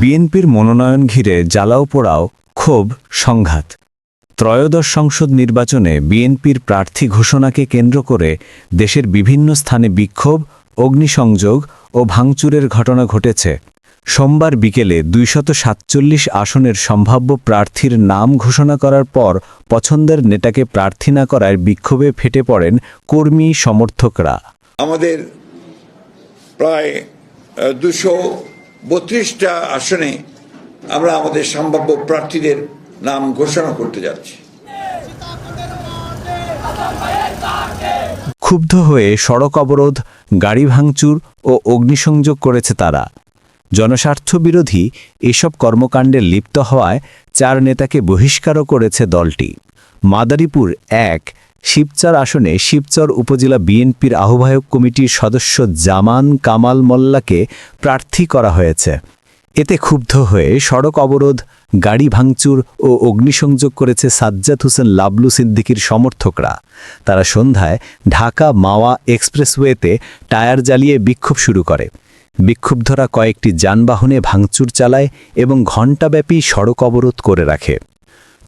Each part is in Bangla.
বিএনপির মনোনয়ন ঘিরে জ্বালাও পোড়াও, ক্ষোভ, সংঘাত। ত্রয়োদশ সংসদ নির্বাচনে বিএনপির প্রার্থী ঘোষণাকে কেন্দ্র করে দেশের বিভিন্ন স্থানে বিক্ষোভ, অগ্নিসংযোগ ও ভাঙচুরের ঘটনা ঘটেছে। সোমবার বিকেলে দুইশত সাতচল্লিশ আসনের সম্ভাব্য প্রার্থীর নাম ঘোষণা করার পর পছন্দের নেতাকে প্রার্থী না করার বিক্ষোভে ফেটে পড়েন কর্মী সমর্থকরা। আমাদের প্রায় দুশো বত্রিশটা আসনে আমরা আমাদের সম্ভাব্য প্রার্থীদের নাম ঘোষণা করতে যাচ্ছি। ক্ষুব্ধ হয়ে সড়ক অবরোধ, গাড়ি ভাঙচুর ও অগ্নিসংযোগ করেছে তারা। জনস্বার্থ বিরোধী এসব কর্মকাণ্ডে লিপ্ত হওয়ায় চার নেতাকে বহিষ্কারও করেছে দলটি। মাদারীপুর এক শিবচর আসনে শিবচর উপজেলা বিএনপির আহ্বায়ক কমিটির সদস্য জামান কামাল মোল্লাকে প্রার্থী করা হয়েছে। এতে ক্ষুব্ধ হয়ে সড়ক অবরোধ, গাড়ি ভাঙচুর ও অগ্নিসংযোগ করেছে সাজ্জাদ হোসেন লাবলু সিদ্দিকির সমর্থকরা। তারা সন্ধ্যায় ঢাকা মাওয়া এক্সপ্রেসওয়েতে টায়ার জ্বালিয়ে বিক্ষোভ শুরু করে। বিক্ষুব্ধরা কয়েকটি যানবাহনে ভাঙচুর চালায় এবং ঘণ্টাব্যাপী সড়ক অবরোধ করে রাখে।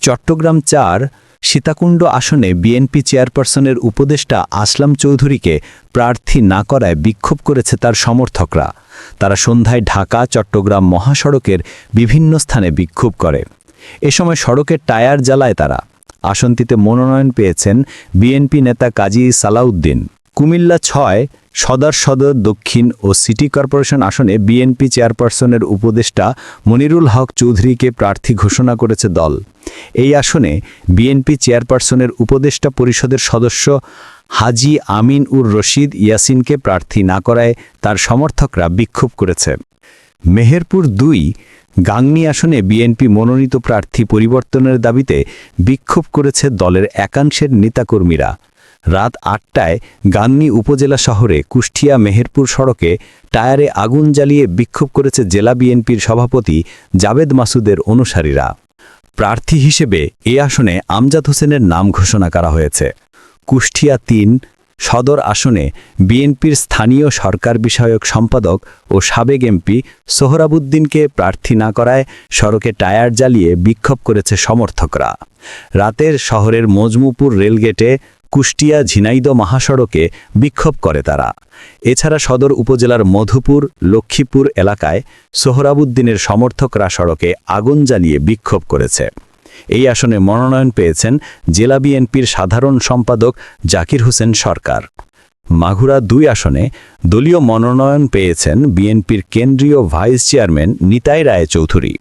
চট্টগ্রাম চার সীতাকুণ্ড আসনে বিএনপি চেয়ারপারসনের উপদেষ্টা আসলাম চৌধুরীকে প্রার্থী না করায় বিক্ষোভ করেছে তার সমর্থকরা। তারা সন্ধ্যায় ঢাকা, চট্টগ্রাম মহাসড়কের বিভিন্ন স্থানে বিক্ষোভ করে। এ সময় সড়কের টায়ার জ্বালায় তারা। আসনটিতে মনোনয়ন পেয়েছেন বিএনপি নেতা কাজী সালাউদ্দিন। কুমিল্লা ছয়, সদর সদর দক্ষিণ ও সিটি কর্পোরেশন আসনে বিএনপি চেয়ারপারসনের উপদেষ্টা মনিরুল হক চৌধুরীকে প্রার্থী ঘোষণা করেছে দল। এই আসনে বিএনপি চেয়ারপারসনের উপদেষ্টা পরিষদের সদস্য হাজি আমিন উর রশিদ ইয়াসিনকে প্রার্থী না করায় তার সমর্থকরা বিক্ষোভ করেছে। মেহেরপুর দুই গাংনি আসনে বিএনপি মনোনীত প্রার্থী পরিবর্তনের দাবিতে বিক্ষোভ করেছে দলের একাংশের নেতাকর্মীরা। রাত আটটায় গান্নি উপজেলা শহরে কুষ্টিয়া মেহেরপুর সড়কে টায়ারে আগুন জ্বালিয়ে বিক্ষোভ করেছে জেলা বিএনপির সভাপতি জাবেদ মাসুদের অনুসারীরা। প্রার্থী হিসেবে এ আসনে আমজাদ হোসেনের নাম ঘোষণা করা হয়েছে। কুষ্টিয়া তিন, সদর আসনে বিএনপির স্থানীয় সরকার বিষয়ক সম্পাদক ও সাবেক এমপি সোহরাবুদ্দিনকে প্রার্থী না করায় সড়কে টায়ার জ্বালিয়ে বিক্ষোভ করেছে সমর্থকরা। রাতের শহরের মজমুপুর রেলগেটে কুষ্টিয়া ঝিনাইদ মহাসড়কে বিক্ষোভ করে তারা। এছাড়া সদর উপজেলার মধুপুর, লক্ষ্মীপুর এলাকায় সোহরাবুদ্দিনের সমর্থকরা সড়কে আগুন জ্বালিয়ে বিক্ষোভ করেছে। এই আসনে মনোনয়ন পেয়েছেন জেলা বিএনপির সাধারণ সম্পাদক জাকির হোসেন সরকার। মাগুরা দুই আসনে দলীয় মনোনয়ন পেয়েছেন বিএনপির কেন্দ্রীয় ভাইস চেয়ারম্যান নিতাই রায় চৌধুরী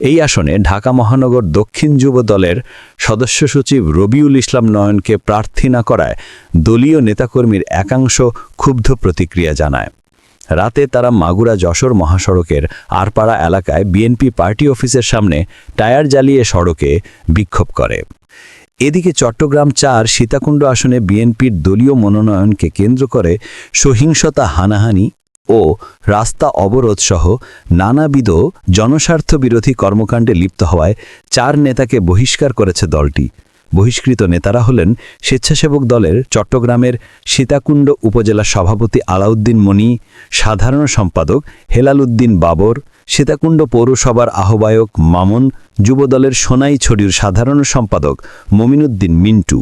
এই আসনে ঢাকা মহানগর দক্ষিণ যুব দলের সদস্য সচিব রবিউল ইসলাম নয়নকে প্রার্থী না করায় দলীয় নেতাকর্মীর একাংশ ক্ষুব্ধ প্রতিক্রিয়া জানায়। রাতে তারা মাগুরা যশোর মহাসড়কের আরপাড়া এলাকায় বিএনপি পার্টি অফিসের সামনে টায়ার জ্বালিয়ে সড়কে বিক্ষোভ করে। এদিকে চট্টগ্রাম চার সীতাকুণ্ড আসনে বিএনপির দলীয় মনোনয়নকে কেন্দ্র করে সহিংসতা হানাহানি ও রাস্তা অবরোধ সহ নানাবিধ জনস্বার্থ বিরোধী কর্মকাণ্ডে লিপ্ত হওয়ায় চার নেতাকে বহিষ্কার করেছে দলটি। বহিষ্কৃত নেতারা হলেন স্বেচ্ছাসেবক দলের চট্টগ্রামের সীতাকুণ্ড উপজেলা সভাপতি আলাউদ্দিন মনি, সাধারণ সম্পাদক হেলাল উদ্দিন বাবর, সীতাকুণ্ড পৌরসভার আহ্বায়ক মামুন, যুবদলের সোনাই ছড়ির সাধারণ সম্পাদক মমিনুদ্দিন মিন্টু।